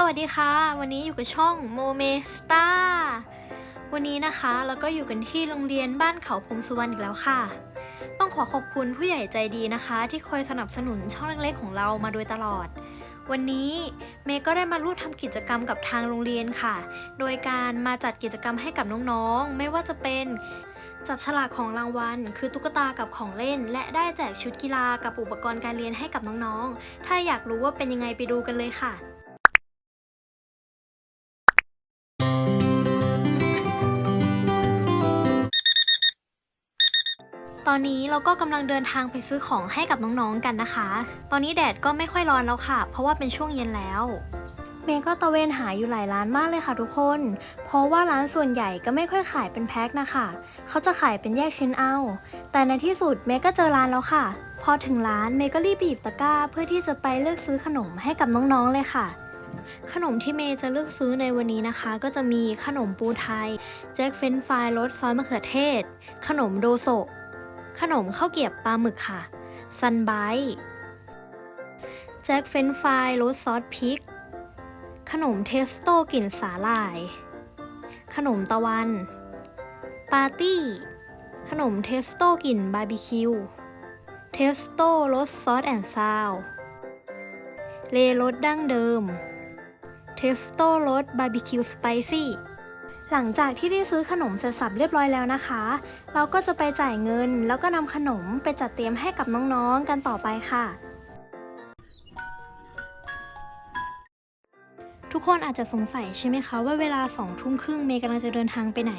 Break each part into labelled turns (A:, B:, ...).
A: สวัสดีค่ะ วันนี้อยู่กับช่องโมเมสตาวันนี้นะคะเราก็อยู่กันที่โรงเรียนบ้านเขาพรมสุวรรณอีกแล้วค่ะ ต้องขอขอบคุณผู้ใหญ่ใจดีนะคะ ที่คอยสนับสนุนช่องเล็กๆของเรามาโดยตลอด วันนี้เมย์ก็ได้มาร่วมทำกิจกรรมกับทางโรงเรียนค่ะ โดยการมาจัดกิจกรรมให้กับน้องๆ ไม่ว่าจะเป็นจับฉลากของรางวัล คือตุ๊กตากับของเล่น และได้แจกชุดกีฬากับอุปกรณ์การเรียนให้กับน้องๆ ถ้าอยากรู้ว่าเป็นยังไงไปดูกันเลยค่ะ ตอนนี้เราก็กำลังเดินทางไปซื้อของให้กับน้องๆกันนะคะ ตอนนี้แดดก็ไม่ค่อยร้อนแล้วค่ะ เพราะว่าเป็นช่วงเย็นแล้วเมย์ก็ตะเวนหาอยู่หลายร้านมากเลยค่ะทุกคน เพราะว่าร้านส่วนใหญ่ก็ไม่ค่อยขายเป็นแพ็คนะคะ เขาจะขายเป็นแยกชิ้นเอา แต่ในที่สุดเมย์ก็เจอร้านแล้วค่ะ พอถึงร้านเมย์ก็รีบไปหยิบตะกร้า เพื่อที่จะไปเลือกซื้อขนมให้กับน้องๆเลยค่ะ ขนมที่เมย์จะเลือกซื้อในวันนี้นะคะ ก็จะมีขนมปูไทย แจ็คเฟนฟรายรสซอสมะเขือเทศ ขนมโดโซะ ขนมข้าวเกียบปลาหมึกค่ะ ซันไบแจ็คเฟนฟรายรสซอสพริก ขนมเทสโต้กลิ่นสาหร่าย ขนมตะวัน ปาร์ตี้ ขนมเทสโต้กลิ่นบาร์บีคิว เทสโต้รสซอสแอนด์ซาวเลรสดั้งเดิม เทสโต้รสบาร์บีคิวสไปซี่ หลังจากที่ได้ซื้อขนมเสร็จสับเรียบร้อยแล้วนะคะ เราก็จะไปจ่ายเงิน แล้วก็นำขนมไปจัดเตรียมให้กับน้องๆกันต่อไปค่ะ ทุกคนอาจจะสงสัยใช่ไหมคะว่าเวลาสองทุ่มครึ่งเมย์กำลังจะเดินทางไปไหน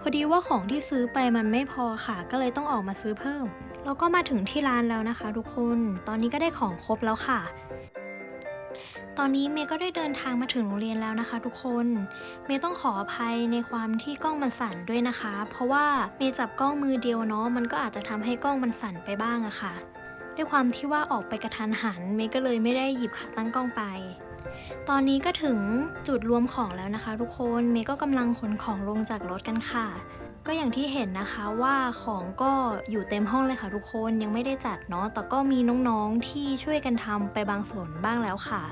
A: พอดีว่าของที่ซื้อไปมันไม่พอค่ะ ก็เลยต้องออกมาซื้อเพิ่ม แล้วก็มาถึงที่ร้านแล้วนะคะ ทุกคน ตอนนี้ก็ได้ของครบแล้วค่ะ ตอนนี้เมย์ก็ได้เดินทางมาถึงโรงเรียนแล้วนะคะ ทุกคน เมย์ต้องขออภัยในความที่กล้องมันสั่นด้วยนะคะ เพราะว่าเมย์จับกล้องมือเดียวเนาะมันก็อาจจะทำให้กล้องมันสั่นไปบ้างอะค่ะ ด้วยความที่ว่าออกไปกระทันหันเมย์ก็เลยไม่ได้หยิบขาตั้งกล้องไป ตอนนี้ก็ถึงจุดรวมของแล้วนะคะ ทุกคนเมย์ก็กำลังขนของลงจากรถกันค่ะ ก็อย่างที่เห็นนะคะว่าของก็อยู่เต็มห้องเลยค่ะ ทุกคนยังไม่ได้จัดเนาะแต่ก็มีน้องๆที่ช่วยกันทำไปบางส่วนบ้างแล้วค่ะ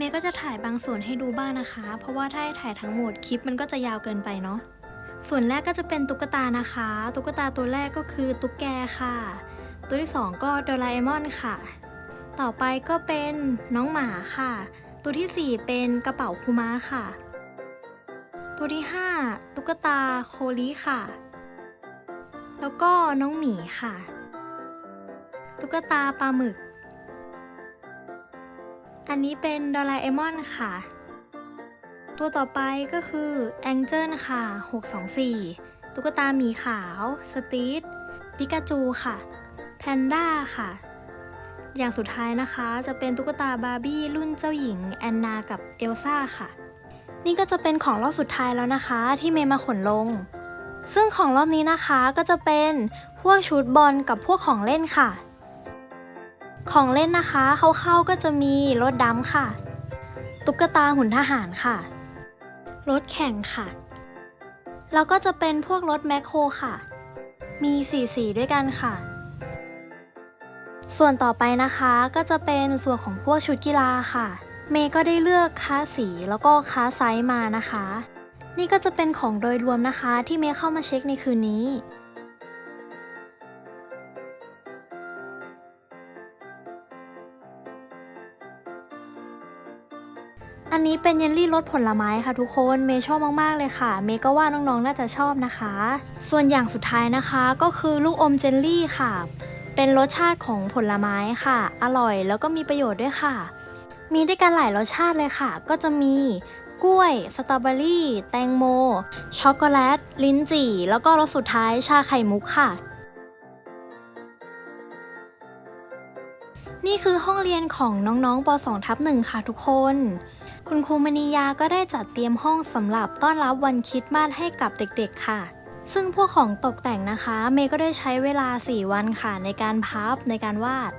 A: เมย์ก็จะถ่ายบางส่วนให้ดูบ้างนะคะ เพราะว่าถ้าให้ถ่ายทั้งหมดคลิปมันก็จะยาวเกินไปเนาะส่วนแรกก็จะเป็นตุ๊กตานะคะ ตุ๊กตาตัวแรกก็คือตุ๊กแกค่ะ ตัวที่สองก็โดราเอมอนค่ะ ต่อไปก็เป็นน้องหมาค่ะ ตัวที่สี่เป็นกระเป๋าคูมาค่ะ ตัวที่ห้าตุ๊กตาโคลีค่ะ แล้วก็น้องหมีค่ะ ตุ๊กตาปลาหมึก อันนี้เป็นดอราเอมอนค่ะ ตัวต่อไปก็คือแองเจิลค่ะ 624 ตุ๊กตาหมีขาว สตีทปิกาจูค่ะ แพนด้าค่ะ อย่างสุดท้ายนะคะจะเป็นตุ๊กตาบาร์บี้รุ่นเจ้าหญิง แอนนากับเอลซ่าค่ะ นี่ก็จะเป็นของรอบสุดท้ายแล้วนะคะที่เมย์มาขนลง ซึ่งของรอบนี้นะคะก็จะเป็นพวกชุดบอลกับพวกของเล่นค่ะ ของเล่นนะคะเข้าๆก็จะมีรถดำค่ะ ตุ๊กตาหุ่นทหารค่ะ รถแข่งค่ะ แล้วก็จะเป็นพวกรถแมคโครค่ะ มีสีสีด้วยกันค่ะ ส่วนต่อไปนะคะก็จะเป็นส่วนของพวกชุดกีฬาค่ะ เมย์ก็ได้เลือกค้าสีแล้วก็ค้าไซส์มานะคะ นี่ก็จะเป็นของโดยรวมนะคะที่เมย์เข้ามาเช็คในคืนนี้ อันนี้เป็นเยลลี่รสผลไม้ค่ะทุกคนเมย์ชอบมากๆเลยค่ะ เมย์ก็ว่าน้องๆน่าจะชอบนะคะ ส่วนอย่างสุดท้ายนะคะก็คือลูกอมเจลลี่ค่ะ เป็นรสชาติของผลไม้ค่ะ อร่อยแล้วก็มีประโยชน์ด้วยค่ะ มีด้วยกันหลายรสชาติเลยค่ะ ก็จะมีกล้วย สตรอเบอรี่ แตงโม ช็อกโกแลต ลิ้นจี่ แล้วก็รสสุดท้ายชาไข่มุกค่ะ นี่คือห้องเรียนของน้องๆป .2 ทับหนึ่งค่ะทุกคน คุณครูมณียาก็ได้จัดเตรียมห้องสำหรับต้อนรับวันคริดมาสให้กับเด็กๆค่ะ ซึ่งพวกของตกแต่งนะคะ เมย์ก็ได้ใช้เวลา 4 วันค่ะในการพับในการวาด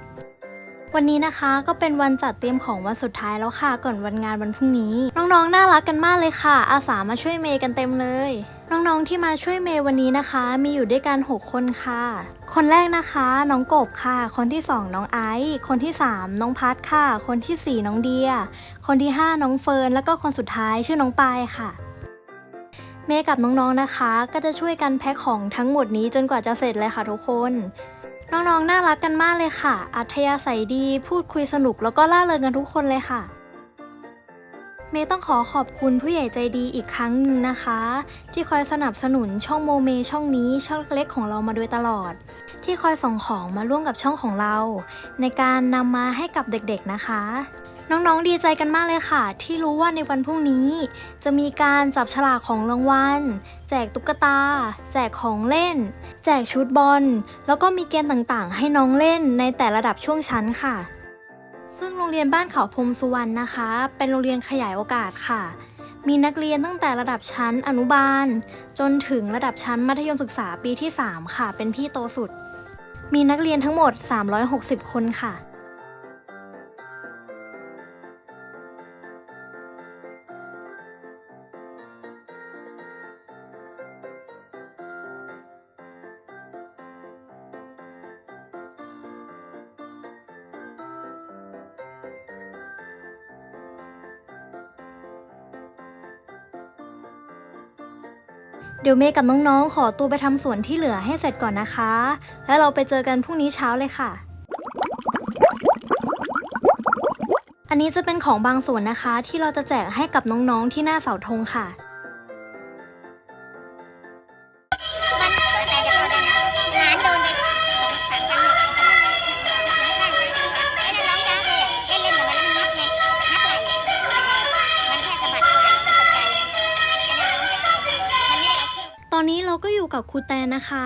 A: วันนี้นะคะก็เป็นวันจัดเตรียมของวันสุดท้ายแล้วค่ะ ก่อนวันงานวันพรุ่งนี้ น้องๆน่ารักกันมากเลยค่ะ อาสามาช่วยเมย์กันเต็มเลย น้องๆที่มาช่วยเมย์วันนี้นะคะ มีอยู่ด้วยกัน 6 คนค่ะ คนแรกนะคะ น้องกบค่ะ คนที่ 2 น้องไอซ์คนที่ 3 น้องพัดค่ะ คนทีสี่ 4 น้องเดีย คนที่ 5 น้องเฟิร์นแล้วก็คนสุดท้ายชื่อน้องปายค่ะ เมย์กับน้องๆนะคะ ก็จะช่วยกันแพ็คของทั้งหมดนี้จนกว่าจะเสร็จเลยค่ะทุกคน น้องๆน่ารักกันมากเลยค่ะ อัธยาศัยดีพูดคุยสนุกแล้วก็ล่าเริงกันทุกคนเลยค่ะ เมย์ต้องขอขอบคุณผู้ใหญ่ใจดีอีกครั้งหนึ่งนะคะ ที่คอยสนับสนุนช่องโมเมช่องนี้ช่องเล็กของเรามาโดยตลอด ที่คอยส่งของมาร่วมกับช่องของเรา ในการนำมาให้กับเด็กๆนะคะ น้องๆดีใจกันมากเลยค่ะ ที่รู้ว่าในวันพรุ่งนี้ จะมีการจับฉลากของรางวัลแจกตุ๊กตา แจกของเล่น แจกชุดบอลแล้วก็มีเกมต่างๆ ให้น้องเล่นในแต่ระดับช่วงชั้นค่ะ ซึ่งโรงเรียนบ้านเขาพรมสุวรรณนะคะ เป็นโรงเรียนขยายโอกาสค่ะ มีนักเรียนตั้งแต่ระดับชั้นอนุบาล จนถึงระดับชั้นมัธยมศึกษาปีที่ 3 ค่ะ เป็นพี่โตสุด มีนักเรียนทั้งหมด 360 คนค่ะ ดี๋ยวเมย์กับน้องๆ ขอตัวไปทำสวนที่เหลือให้เสร็จก่อนนะคะ แล้วเราไปเจอกันพรุ่งนี้เช้าเลยค่ะ อันนี้จะเป็นของบางส่วนนะคะ ที่เราจะแจกให้กับน้องๆที่หน้าเสาธงค่ะ
B: อาเครื่อง
A: ตอนนี้เราก็อยู่กับครูแตนนะคะ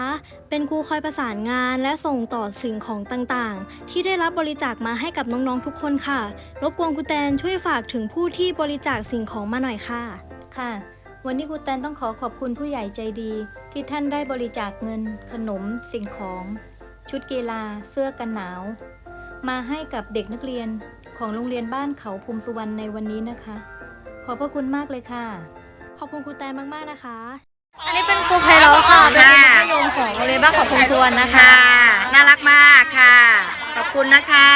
A: เป็นครูคอยประสานงานและส่งต่อสิ่งของต่างๆ ที่ได้รับบริจาคมาให้กับน้องๆทุกคนค่ะ รบกวนครูแตนช่วยฝากถึงผู้ที่บริจาคสิ่งของมาหน่อยค่ะ
C: ค่ะ วันนี้ครูแตนต้องขอขอบคุณผู้ใหญ่ใจดี ที่ท่านได้บริจาคเงิน ขนม สิ่งของ ชุดกีฬา เสื้อกันหนาว มาให้กับเด็กนักเรียนของโรงเรียนบ้านเขาภูมิสุวรรณในวันนี้นะคะ ขอบพระคุณมากเลยค่ะ
A: ขอบคุณครูแตนมากๆนะคะ
D: อันนี้เป็นครูไพเราะค่ะเป็นครูมัธยมของโรงเรียนบ้านเขาพงสวนนะคะ
E: ค่ะ น่ารักมากค่ะ ขอบคุณนะคะ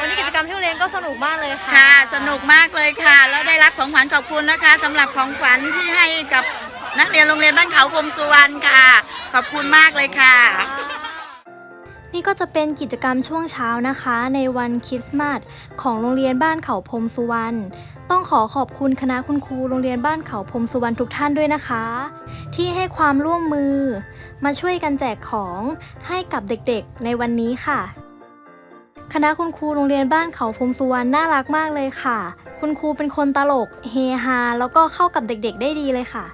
D: วันนี้กิจกรรมที่โรงเรียนก็สนุกมากเลยค่ะ
E: ค่ะ สนุกมากเลยค่ะ แล้วได้รับของขวัญขอบคุณนะคะสำหรับของขวัญที่ให้กับนักเรียนโรงเรียนบ้านเขาพรมสุวรรณค่ะ ขอบคุณมากเลยค่ะ
A: นี่ก็จะเป็นกิจกรรมช่วงเช้านะคะ ในวันคริสต์มาสของโรงเรียนบ้านเขาพรมสุวรรณ ต้องขอขอบคุณคณะคุณครูโรงเรียนบ้านเขาพรมสุวรรณทุกท่านด้วยนะคะ ที่ให้ความร่วมมือ มาช่วยกันแจกของให้กับเด็กๆในวันนี้ค่ะ คณะคุณครูโรงเรียนบ้านเขาพรมสุวรรณน่ารักมากเลยค่ะ คุณครูเป็นคนตลกเฮฮาแล้วก็เข้ากับเด็กๆได้ดีเลยค่ะ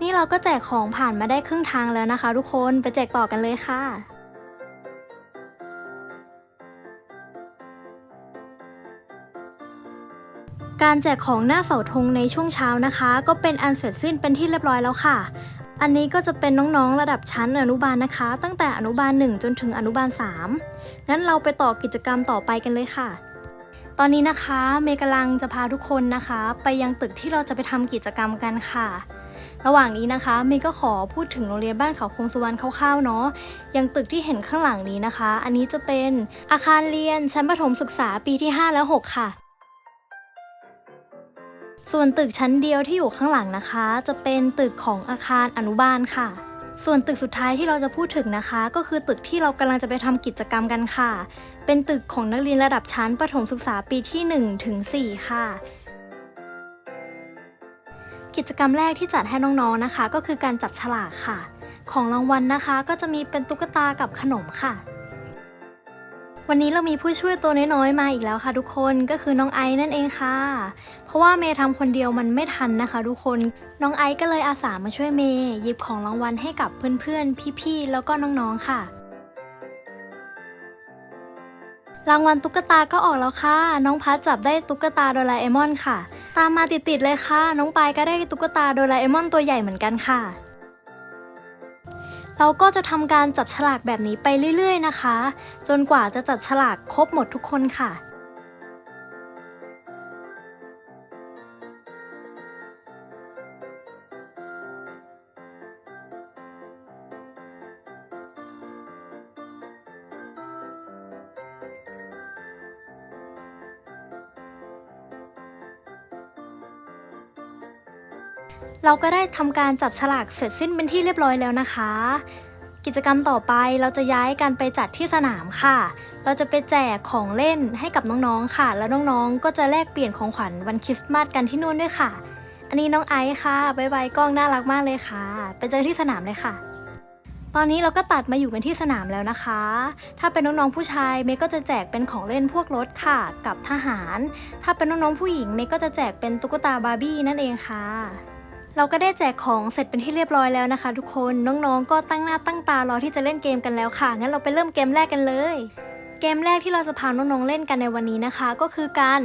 A: นี่เราก็แจกของผ่านมาได้ครึ่งทางแล้วนะคะ ทุกคนไปแจกต่อกันเลยค่ะ การแจกของหน้าเสาธงในช่วงเช้านะคะ ก็เป็นอันเสร็จสิ้นเป็นที่เรียบร้อยแล้วค่ะ อันนี้ก็จะเป็นน้องๆระดับชั้นอนุบาลนะคะ ตั้งแต่อนุบาล 1 จนถึงอนุบาล 3 งั้นเราไปต่อกิจกรรมต่อไปกันเลยค่ะ ตอนนี้นะคะเมย์กำลังจะพาทุกคนนะคะ ไปยังตึกที่เราจะไปทำกิจกรรมกันค่ะระหว่างนี้นะคะเมย์ก็ขอพูดถึงโรงเรียนบ้านเขาพงสุวรรณคร่าวๆเนาะอย่างตึกที่เห็นข้างหลังนี้นะคะ อันนี้จะเป็นอาคารเรียนชั้นประถมศึกษาปีที่ 5 และ 6 ค่ะ ส่วนตึกชั้นเดียวที่อยู่ข้างหลังนะคะ จะเป็นตึกของอาคารอนุบาลค่ะ ส่วนตึกสุดท้ายที่เราจะพูดถึงนะคะ ก็คือตึกที่เรากำลังจะไปทำกิจกรรมกันค่ะ เป็นตึกของนักเรียนระดับชั้นประถมศึกษาปีที่1ถึง4ค่ะ กิจกรรมแรกที่จัดให้น้องๆนะคะ ก็คือการจับฉลากค่ะ ของรางวัลนะคะ ก็จะมีเป็นตุ๊กตากับขนมค่ะ วันนี้เรามีผู้ช่วยตัวน้อยๆมาอีกแล้วค่ะทุกคนก็คือน้องไอซ์นั่นเองค่ะ เพราะว่าเมย์ทำคนเดียวมันไม่ทันนะคะ ทุกคนน้องไอซ์ก็เลยอาสามาช่วยเมย์หยิบของรางวัลให้กับเพื่อนๆ พี่ๆ แล้วก็น้องๆค่ะ รางวัลตุ๊กตาก็ออกแล้วค่ะ น้องพัดจับได้ตุ๊กตาโดราเอมอนค่ะ ตามมาติดๆเลยค่ะ น้องปายก็ได้ตุ๊กตาโดราเอมอนตัวใหญ่เหมือนกันค่ะ เราก็จะทำการจับฉลากแบบนี้ไปเรื่อย ๆ นะคะ จนกว่าจะจับฉลากครบหมดทุกคนค่ะ เราก็ได้ทำการจับฉลากเสร็จสิ้นเป็นที่เรียบร้อยแล้วนะคะ กิจกรรมต่อไปเราจะย้ายกันไปจัดที่สนามค่ะ เราจะไปแจกของเล่นให้กับน้องๆค่ะ แล้วน้องๆก็จะแลกเปลี่ยนของขวัญวันคริสต์มาสกันที่นู่นด้วยค่ะ อันนี้น้องไอซ์ค่ะบายบายกล้องน่ารักมากเลยค่ะ ไปเจอที่สนามเลยค่ะตอนนี้เราก็ตัดมาอยู่กันที่สนามแล้วนะคะ ถ้าเป็นน้องๆผู้ชายเมย์ก็จะแจกเป็นของเล่นพวกรถค่ะ กับทหาร ถ้าเป็นน้องๆผู้หญิงเมย์ก็จะแจกเป็นตุ๊กตาบาร์บี้นั่นเองค่ะ เราก็ได้แจกของเสร็จเป็นที่เรียบร้อยแล้วนะคะ ทุกคนน้องๆ ก็ตั้งหน้าตั้งตารอที่จะเล่นเกมกันแล้วค่ะ งั้นเราไปเริ่มเกมแรกกันเลย เกมแรกที่เราจะพาน้องๆเล่นกันในวันนี้นะคะ ก็คือการ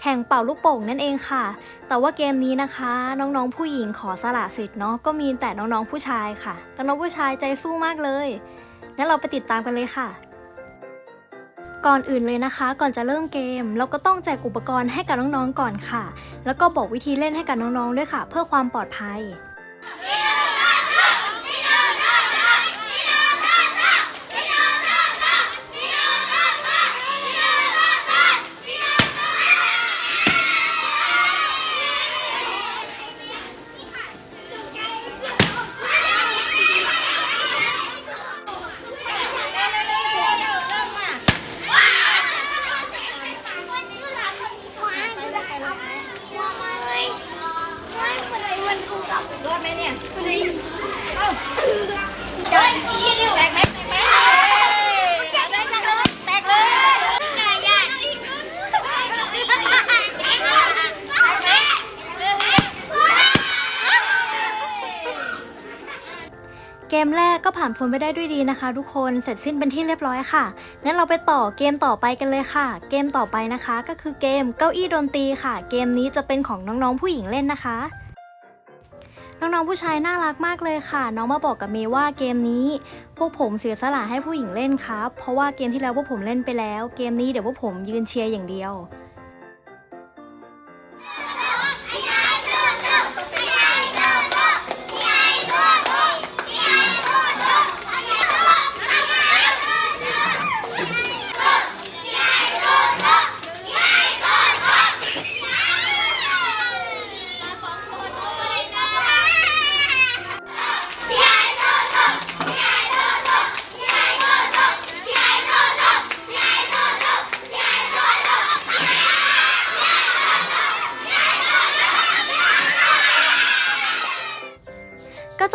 A: แข่งเป่าลูกโป่งนั่นเองค่ะ แต่ว่าเกมนี้นะคะ น้องๆ ผู้หญิงขอสละสิทธิ์เนาะก็มีแต่น้องๆผู้ชายค่ะน้องๆผู้ชายใจสู้มากเลยงั้นเราไปติดตามกันเลยค่ะ ก่อนอื่นเลยนะคะ ก่อนจะเริ่มเกม เราก็ต้องแจกอุปกรณ์ให้กับน้องๆก่อนค่ะ แล้วก็บอกวิธีเล่นให้กับน้องๆด้วยค่ะ เพื่อความปลอดภัย
B: ก็
A: ผ่านพ้นไปได้ด้วยดีนะคะ ทุกคนเสร็จสิ้นเป็นที่เรียบร้อยค่ะงั้นเราไปต่อเกมต่อไปกันเลยค่ะ เกมต่อไปนะคะ ก็คือเกมเก้าอี้ดนตรีค่ะ เกมนี้จะเป็นของน้องๆผู้หญิงเล่นนะคะน้องๆผู้ชายน่ารักมากเลยค่ะ น้องมาบอกกับเมย์ว่าเกมนี้ พวกผมเสียสละให้ผู้หญิงเล่นครับ เพราะว่าเกมที่แล้วพวกผมเล่นไปแล้ว เกมนี้เดี๋ยวพวกผมยืนเชียร์อย่างเดียว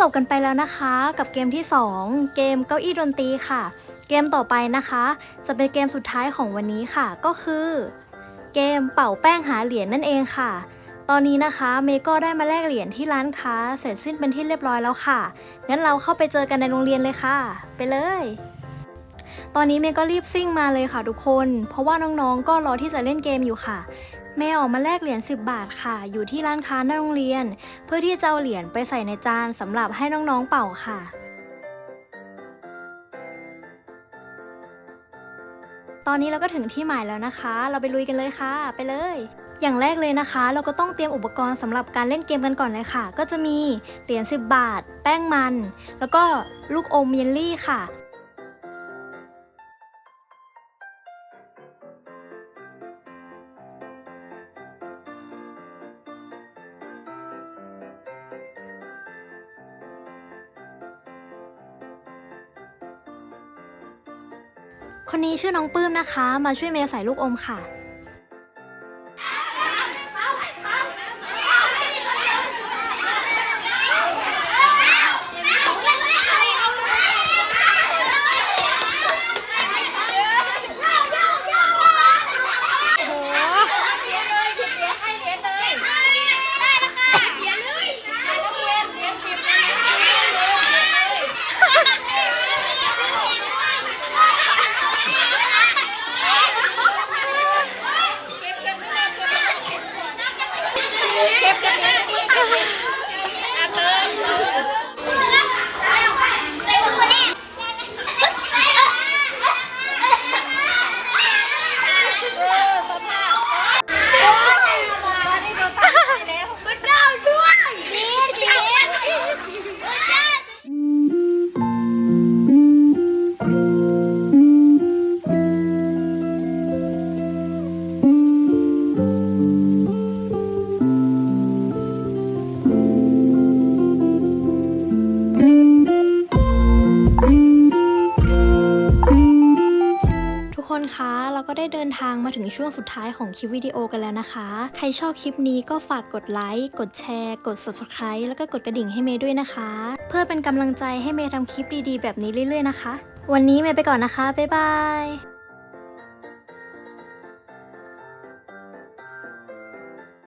A: จบกันไปแล้วนะคะ กับเกมที่ 2 เกมเก้าอี้ดนตรีค่ะ เกมต่อไปนะคะ จะเป็นเกมสุดท้ายของวันนี้ค่ะ ก็คือ เกมเป่าแป้งหาเหรียญนั่นเองค่ะ ตอนนี้นะคะเมย์ก็ได้มาแลกเหรียญที่ร้านค้า เสร็จสิ้นเป็นที่เรียบร้อยแล้วค่ะ งั้นเราเข้าไปเจอกันในโรงเรียนเลยค่ะ ไปเลย ตอนนี้เมย์ก็รีบซิ่งมาเลยค่ะทุกคน เพราะว่าน้องๆก็รอที่จะเล่นเกมอยู่ค่ะ เมย์ออกมาแลกเหรียญ10 บาทค่ะ อยู่ที่ร้านค้าหน้าโรงเรียน เพื่อที่จะเอาเหรียญไปใส่ในจานสำหรับให้น้องๆเป่าค่ะตอนนี้เราก็ถึงที่หมายแล้วนะคะ เราไปลุยกันเลยค่ะ ไปเลย อย่างแรกเลยนะคะ เราก็ต้องเตรียมอุปกรณ์สำหรับการเล่นเกมกันก่อนเลยค่ะ ก็จะมีเหรียญ10 บาท แป้งมัน แล้วก็ลูกอมเยลลี่ค่ะ ชื่อน้องปื้มนะคะ มาช่วยเมย์ใส่ลูกอมค่ะ ได้เดินทางมาถึงช่วงสุดท้ายของคลิปวิดีโอกันแล้วนะคะ ใครชอบคลิปนี้ก็ฝากกดไลค์ กดแชร์ กด subscribe แล้วก็กดกระดิ่งให้เมย์ด้วยนะคะ เพื่อเป็นกำลังใจให้เมย์ทำคลิปดีๆ แบบนี้เรื่อยๆนะคะ วันนี้เมย์ไปก่อนนะคะ บ๊ายบาย